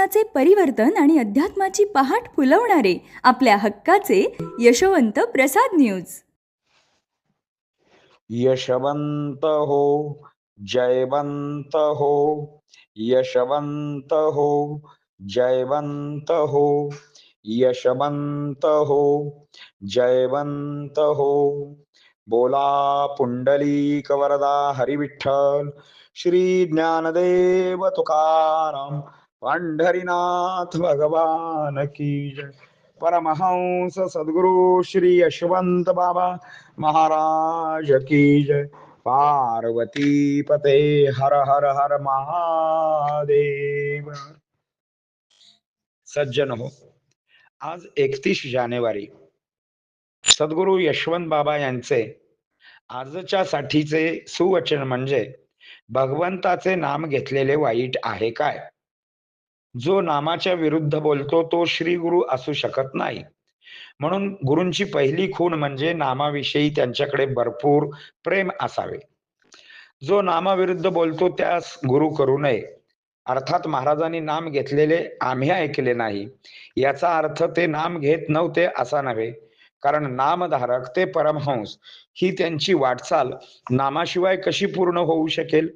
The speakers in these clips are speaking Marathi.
जीवनाचे परिवर्तन आणि अध्यात्माची पहाट फुलवणारे आपल्या हक्काचे यशवंत प्रसाद न्यूज. यशवंत हो जयवंत हो यशवंत हो जयवंत हो यशवंत हो जयवंत हो. बोला पुंडलिक वरदा हरिविठ्ठल श्री ज्ञानदेव तुकाराम पंढरीनाथ भगवान की जय। परमहंस सद्गुरु श्री यशवंत बाबा महाराज की जय। पार्वती पते हर हर हर महादेव। सज्जन हो आज एकतीस जानेवारी सद्गुरु यशवंत बाबा यांचे आजच्या साठीचे सुवचन म्हणजे भगवंताचे नाम घेतलेले वाईट आहे काय? जो नामाच्या विरुद्ध बोलतो तो श्री गुरु असू शकत नाही. म्हणून गुरूंची पहिली खूण म्हणजे नामाविषयी त्यांच्याकडे भरपूर प्रेम असावे. जो नामाविरुद्ध बोलतो त्यास गुरु करू नये. अर्थात महाराजांनी नाम घेतलेले आम्ही ऐकले नाही. याचा अर्थ ते नाम घेत नव्हते असा नव्हे. कारण नामधारक ते परमहंस. ही त्यांची वाटचाल नामाशिवाय कशी पूर्ण होऊ शकेल?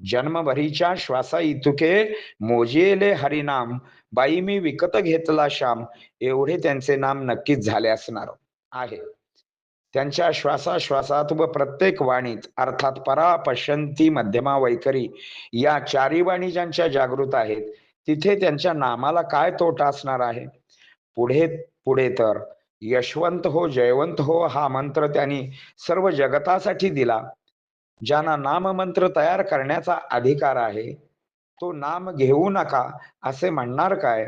जन्मभरीच्या श्वासा इतुके मोजिले हरिनाम. बाई मी विकत घेतला श्याम. एवढे त्यांचे नाम नक्कीच झाले असणार आहे. त्यांच्या श्वासाश्वासात व प्रत्येक वाणीत अर्थात परा पश्यंती मध्यमा वैखरी या चारी वाणी ज्यांच्या जागृत आहेत तिथे त्यांच्या नामाला काय तोटा असणार आहे? पुढे पुढे तर यशवंत हो जयवंत हो हा मंत्र त्यांनी सर्व जगतासाठी दिला. ज्यांना नाम मंत्र तयार करण्याचा अधिकार आहे तो नाम घेऊ नका असे म्हणणार काय?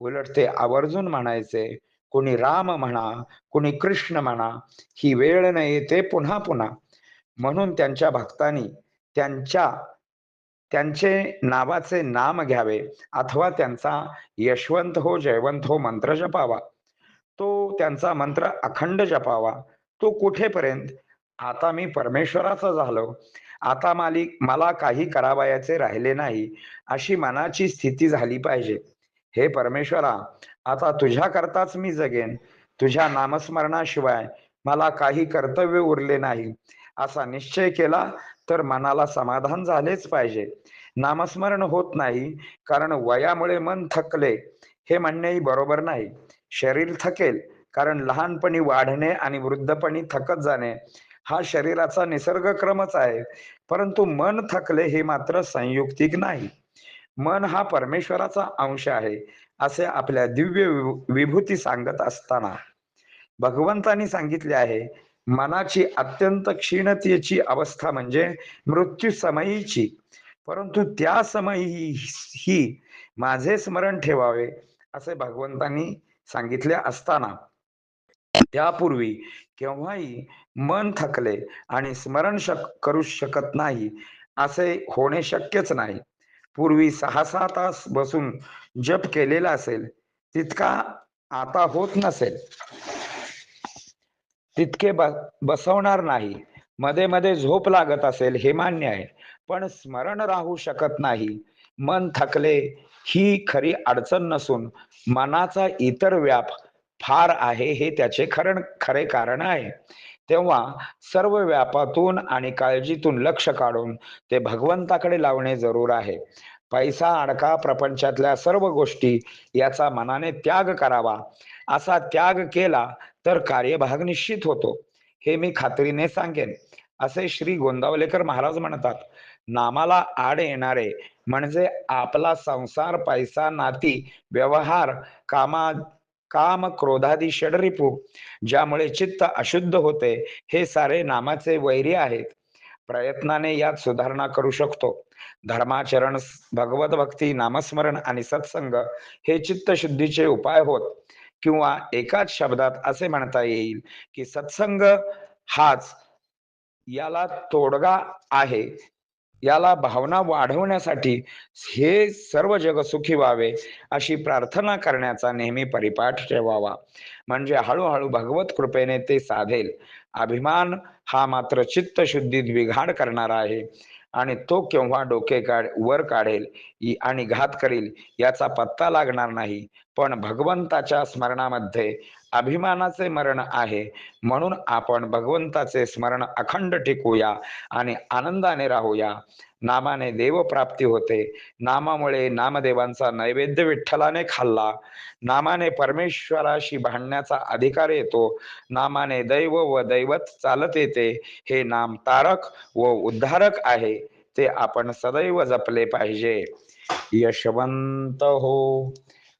उलट ते आवर्जून म्हणायचे कोणी राम म्हणा कोणी कृष्ण म्हणा ही वेळ न येते पुन्हा पुन्हा. म्हणून त्यांच्या भक्तांनी त्यांच्या त्यांचे नावाचे नाम घ्यावे अथवा त्यांचा यशवंत हो जयवंत हो मंत्र जपावा. तो त्यांचा मंत्र अखंड जपावा. तो कुठेपर्यंत? आता मी परमेश्वराचा झालो. आता मालिक मला काही करावयाचे राहिले नाही अशी मनाची स्थिती झाली पाहिजे. हे परमेश्वरा आता तुझ्या करताच मी जगेन. तुझ्या नामस्मरणाशिवाय मला काही कर्तव्य उरले नाही. असा निश्चय केला तर मनाला समाधान झालेच पाहिजे. नामस्मरण होत नाही कारण वयामुळे मन थकले. हे म्हणणेही बरोबर नाही. शरीर थकेल कारण लहानपणी वाढणे आणि वृद्धपणी थकत जाणे. हा शरीराचा निसर्ग क्रमच आहे. परंतु मन थकले हे मात्र संयुक्तिक नाही. मन हा परमेश्वराचा अंश आहे असे आपल्या दिव्य विभूती सांगत असताना. भगवंतांनी सांगितले आहे मनाची अत्यंत क्षीणतेची अवस्था म्हणजे मृत्यू समयीची. परंतु त्या समयी ही माझे स्मरण ठेवावे असे भगवंतांनी सांगितले असताना. त्यापूर्वी केव्हाही मन थकले आणि स्मरण शक करू शकत नाही असे होणे शक्यच नाही. पूर्वी सहा सहा तास बसून जप केलेला असेल तितका आता होत नसेल. तितके बसवणार नाही. मध्ये मध्ये झोप लागत असेल हे मान्य आहे. पण स्मरण राहू शकत नाही. मन थकले ही खरी अडचण नसून मनाचा इतर व्याप फार आहे हे त्याचे खरण खरे कारण आहे. तेव्हा सर्व व्यापातून आणि काळजीतून लक्ष काढून ते भगवंताकडे लावणे जरूर आहे. पैसा अडका प्रपंचातल्या सर्व गोष्टी याचा मनाने त्याग करावा. असा त्याग केला तर कार्यभाग निश्चित होतो. हे मी खात्रीने सांगेन. असे श्री गोंदावलेकर महाराज म्हणतात नामाला आड येणारे म्हणजे आपला संसार पैसा नाती व्यवहार कामा काम क्रोधादी षडरिपू ज्यामुळे चित्त अशुद्ध होते हे सारे नामाचे वैरी आहेत. प्रयत्नाने यात सुधारणा करू शकतो. धर्माचरण भगवत भक्ती नामस्मरण आणि सत्संग हे चित्त शुद्धीचे उपाय होत किंवा एकाच शब्दात असे म्हणता येईल की सत्संग हाच याला तोडगा आहे याला भावना वाढवण्यासाठी हे सर्व जग सुखी व्हावे अशी प्रार्थना करण्याचा नेहमी परिपाठ ठेवावा. म्हणजे हळूहळू भगवत कृपेने ते साधेल. अभिमान हा मात्र चित्त शुद्धीत बिघाड करणारा आहे. आणि तो केव्हा डोके काढ वर काढेल आणि घात करील याचा पत्ता लागणार नाही. पण भगवंताच्या स्मरणामध्ये अभिमानाचे मरण आहे. म्हणून आपण भगवंताचे स्मरण अखंड टिकूया आणि आनंदाने राहूया. नामाने देवप्राप्ती होते. नामामुळे नामदेवांचा नैवेद्य विठ्ठलाने खाल्ला. नामाने परमेश्वराशी भांडण्याचा अधिकार येतो. नामाने दैव व दैवत चालत येते. हे नाम तारक व उद्धारक आहे. ते आपण सदैव जपले पाहिजे. यशवंत हो.